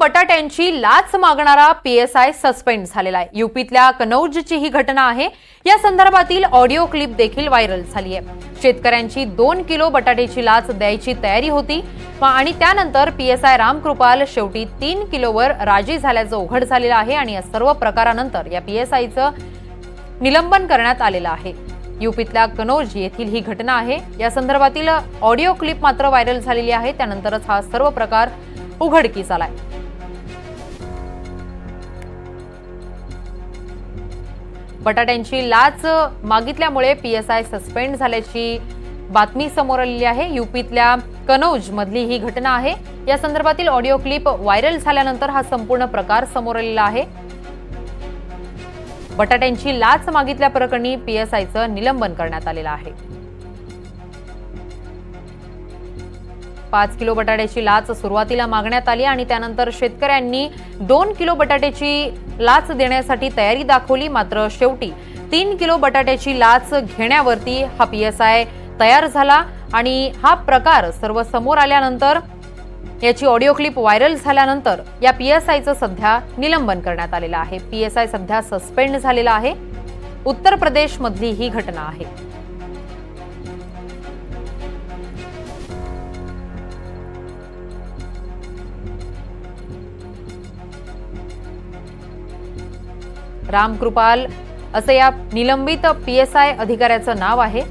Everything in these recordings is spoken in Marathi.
बटाट्यांची लाच मागणारा पीएसआय सस्पेंड झालेला आहे. युपीतल्या कनौजची ही घटना आहे. या संदर्भातील ऑडिओ क्लिप देखील व्हायरल झाली आहे. शेतकऱ्यांची दोन किलो बटाट्याची लाच द्यायची तयारी होती. आणि त्यानंतर पीएसआय रामकृपाल शेवटी तीन किलोवर राजी झाल्याचं उघड झालेलं आहे आणि या सर्व प्रकारानंतर या पीएसआयचं निलंबन करण्यात आलेलं आहे. युपीतल्या कनौज येथील ही घटना आहे. या संदर्भातील ऑडिओ क्लिप मात्र व्हायरल झालेली आहे. त्यानंतरच हा सर्व प्रकार उघडकीस आलाय. बटाट्यांची लाच मागितल्यामुळे पीएसआय सस्पेंड झाल्याची बातमी समोर आलेली आहे. युपीतल्या कनौज मधली ही घटना आहे. या संदर्भातील ऑडिओ क्लिप व्हायरल झाल्यानंतर हा संपूर्ण प्रकार समोर आलेला आहे. बटाट्यांची लाच मागितल्याप्रकरणी पीएसआयचं निलंबन करण्यात आलेलं आहे. पाच किलो बटाट्याची लाच सुरुवातीला मागण्यात आली आणि त्यानंतर शेतकऱ्यांनी दोन किलो बटाट्याची लाच देण्यासाठी तयारी दाखवली. मात्र शेवटी तीन किलो बटाट्याची लाच घेण्यावरती हा पी एस आय तयार झाला आणि हा प्रकार सर्व समोर आल्यानंतर याची ऑडिओ क्लिप व्हायरल झाल्यानंतर या पी एस आयचं सध्या निलंबन करण्यात आलेलं आहे. पी एस आय सध्या सस्पेंड झालेला आहे. उत्तर प्रदेशमधली ही घटना आहे. रामकृपाल असं या निलंबित पीएसआय अधिकाऱ्याचं नाव आहे.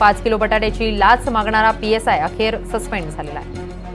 पाच किलो बटाट्याची लाच मागणारा पीएसआय अखेर सस्पेंड झालेला आहे.